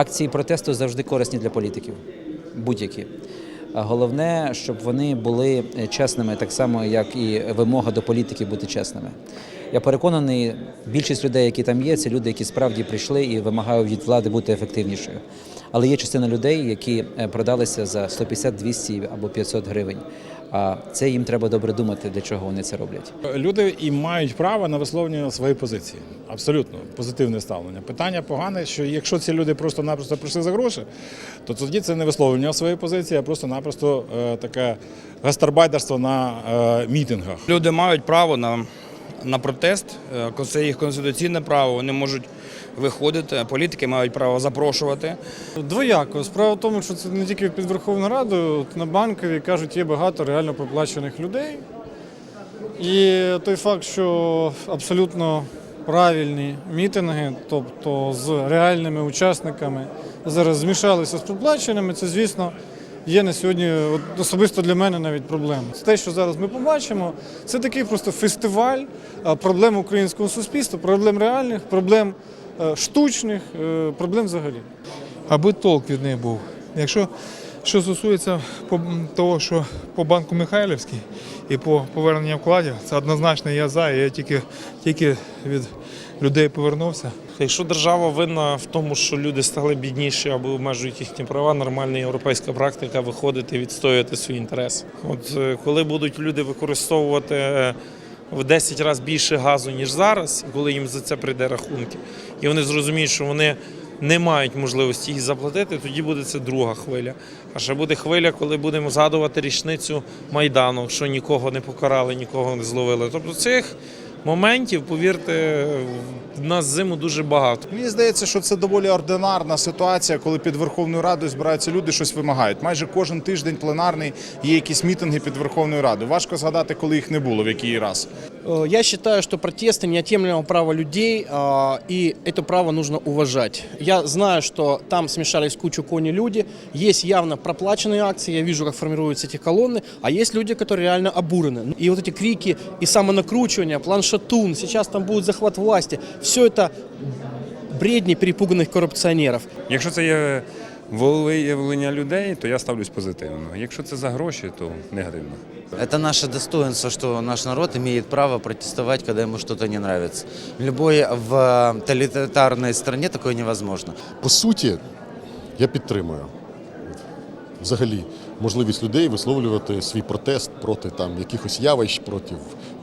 Акції протесту завжди корисні для політиків, будь-які. Головне, щоб вони були е, чесними, так само, як і вимога до політиків бути чесними. Я переконаний, більшість людей, які там є, це люди, які справді прийшли і вимагають від влади бути ефективнішою. Але є частина людей, які е, продалися за 150, 200 або 500 гривень. А це їм треба добре думати, для чого вони це роблять. Люди і мають право на висловлення своєї позиції. Абсолютно позитивне ставлення. Питання погане, що якщо ці люди просто-напросто прийшли за гроші, то тоді це не висловлення своєї позиції, а просто-напросто е, таке гастарбайтерство на е, мітингах. Люди мають право на, на протест, це їх конституційне право. Вони можуть виходити, політики мають право запрошувати. Двояко. Справа в тому, що це не тільки під Верховною Радою, на банковій кажуть, є багато реально проплачених людей. І той факт, що абсолютно правильні мітинги, тобто з реальними учасниками, зараз змішалися з проплаченими, це, звісно, є на сьогодні особисто для мене навіть проблема. Те, що зараз ми побачимо, це такий просто фестиваль проблем українського суспільства, проблем реальних, проблем е, штучних, е, проблем взагалі. аби толк від неї був. Якщо що стосується того, що по банку Михайлівський і по поверненню вкладів, це однозначно я за, я тільки, тільки від людей повернувся. Якщо держава винна в тому, що люди стали бідніші або обмежують їхні права, нормальна європейська практика виходити і відстоювати свої інтереси. От е, коли будуть люди використовувати е, в 10 разів більше газу, ніж зараз, коли їм за це прийде рахунки, і вони зрозуміють, що вони не мають можливості їх заплатити, тоді буде це друга хвиля. А ще буде хвиля, коли будемо згадувати річницю Майдану, що нікого не покарали, нікого не зловили. Тобто цих моментів, повірте, в нас зиму дуже багато. Мені здається, що це доволі ординарна ситуація, коли під Верховною Радою збираються люди, щось вимагають. Майже кожен тиждень пленарний є якісь мітинги під Верховною Радою. Важко згадати, коли їх не було, в який раз. Э, Я считаю, что протесты неотъемлемое право людей, а, и это право нужно уважать. Я знаю, что там смешались кучу кони люди, есть явно проплаченные акции, я вижу, как формируются эти колонны, а есть люди, которые реально обурены. И вот эти крики и самонакручивание, планшатун, сейчас там будет захват власти, все это бредни перепуганных коррупционеров. Це є волевиявлення людей, то я ставлюсь позитивно. Якщо це за гроші, то негативно. Это наше достоинство, что наш народ имеет право протестовать, когда ему что-то не нравится. В любой в тоталитарной стране такое невозможно. По суті, я підтримую взагалі можливість людей висловлювати свій протест проти там якихось явищ, проти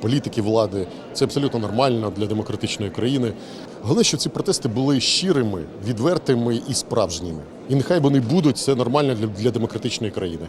політики влади. Це абсолютно нормально для демократичної країни. Головне, що ці протести були щирими, відвертими і справжніми. І нехай вони будуть це нормально для, для демократичної країни.